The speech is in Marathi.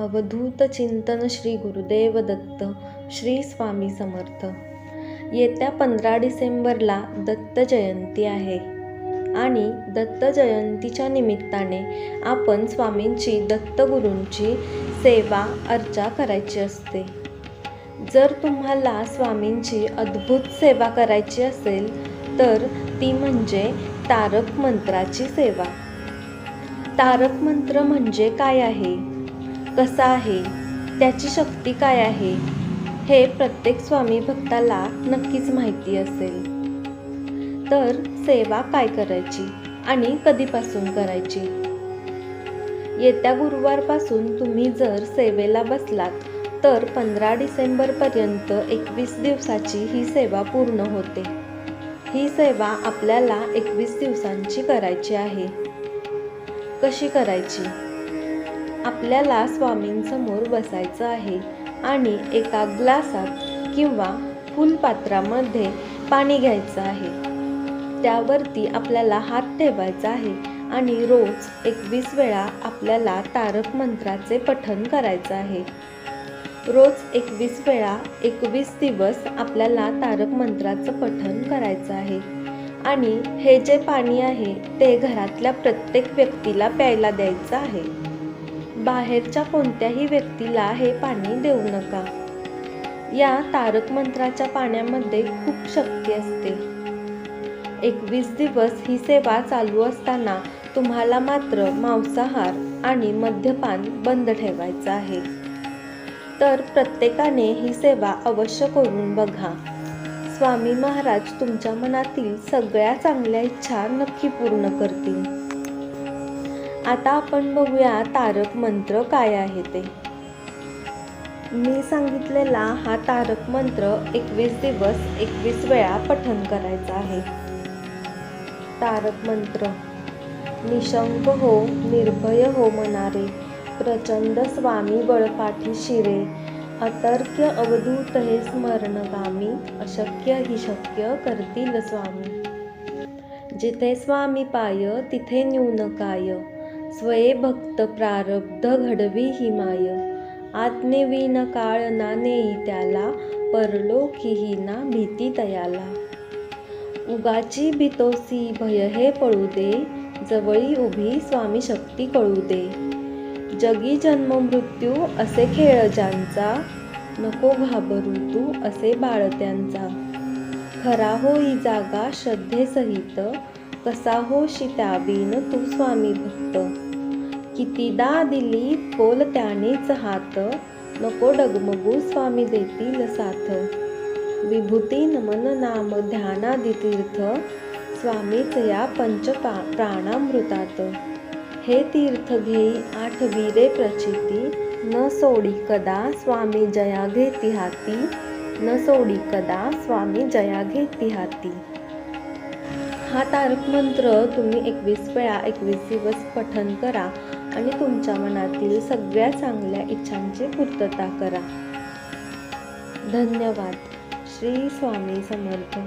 अवधूत चिंतन श्री गुरुदेव दत्त श्री स्वामी समर्थ. येत्या पंधरा डिसेंबरला दत्त जयंती आहे आणि दत्त जयंतीच्या निमित्ताने आपण स्वामींची दत्तगुरूंची सेवा अर्चा करायची असते. जर तुम्हाला स्वामींची अद्भुत सेवा करायची असेल तर ती म्हणजे तारक मंत्राची सेवा. तारक मंत्र म्हणजे काय आहे? कसा आहे? त्याची शक्ती काय आहे? हे प्रत्येक स्वामी भक्ताला नक्कीच माहिती असेल. तर सेवा काय करायची आणि कधीपासून करायची? येत्या गुरुवारपासून तुम्ही जर सेवेला बसलात तर पंधरा डिसेंबरपर्यंत एकवीस दिवसाची ही सेवा पूर्ण होते. ही सेवा आपल्याला एकवीस दिवसांची करायची आहे. कशी करायची? आपल्याला स्वामींसमोर बसायचं आहे आणि एका ग्लासात किंवा फुलपात्रामध्ये पाणी घ्यायचं आहे. त्यावरती आपल्याला हात ठेवायचा आहे आणि रोज एकवीस वेळा आपल्याला तारक मंत्राचे पठण करायचं आहे. रोज एकवीस वेळा एकवीस दिवस आपल्याला तारक मंत्राचं पठण करायचं आहे. आणि हे जे पाणी आहे ते घरातल्या प्रत्येक व्यक्तीला प्यायला द्यायचं आहे. बाहेरच्या कोणत्याही व्यक्तीला हे पाणी देऊ नका. या तारक मंत्राच्या पाण्यामध्ये खूप शक्ती असते. एकवीस दिवस ही सेवा चालू असताना तुम्हाला मात्र मांसाहार आणि मद्यपान बंद ठेवायचं आहे. तर प्रत्येकाने ही सेवा अवश्य करून बघा. स्वामी महाराज तुमच्या मनातील सगळ्या चांगल्या इच्छा नक्की पूर्ण करतील. आता आपण बघूया तारक मंत्र काय आहे ते. मी सांगितलेला हा तारक मंत्र एकवीस दिवस एकवीस वेळा पठन करायचा आहे. तारक मंत्र निशंक हो निर्भय हो मनारे प्रचंड स्वामी बळपाठी शिरे अतर्क्य अवधूत हे स्मरणगामी अशक्य ही शक्य करतील स्वामी. जिथे स्वामी पाय तिथे न्यून काय स्वये भक्त प्रारब्ध घडवी ही माय आज्ञेविन काळ ना नेई त्याला परलोकीही ना भीती तयाला उगाची भीतोसी भय हे पळू दे जवळी उभी स्वामी शक्ती कळू दे. जगी जन्म मृत्यू असे खेळ ज्यांचा नको घाबरू तू असे बाळ त्यांचा. खरा होई जागा श्रद्धेसहित कसा होशी त्याबीन तू स्वामी भक्त? कितीदा दिली बोल त्यानेच हात नको डगमगू स्वामी देतील साथ. विभूती नमन नाम ध्यानादि तीर्थ स्वामीच या पंच प्राणामृतात. हे तीर्थ घेई आठ वीरे प्रचिती न सोडी कदा स्वामी जया घेती हाती. न सोडी कदा स्वामी जया घेती हाती. हा तारक मंत्र तुम्ही एकवीस वेळा एकवीस दिवस पठन करा आणि तुमच्या मनातील सगळ्या चांगल्या इच्छांची पूर्तता करा. धन्यवाद. श्री स्वामी समर्थ.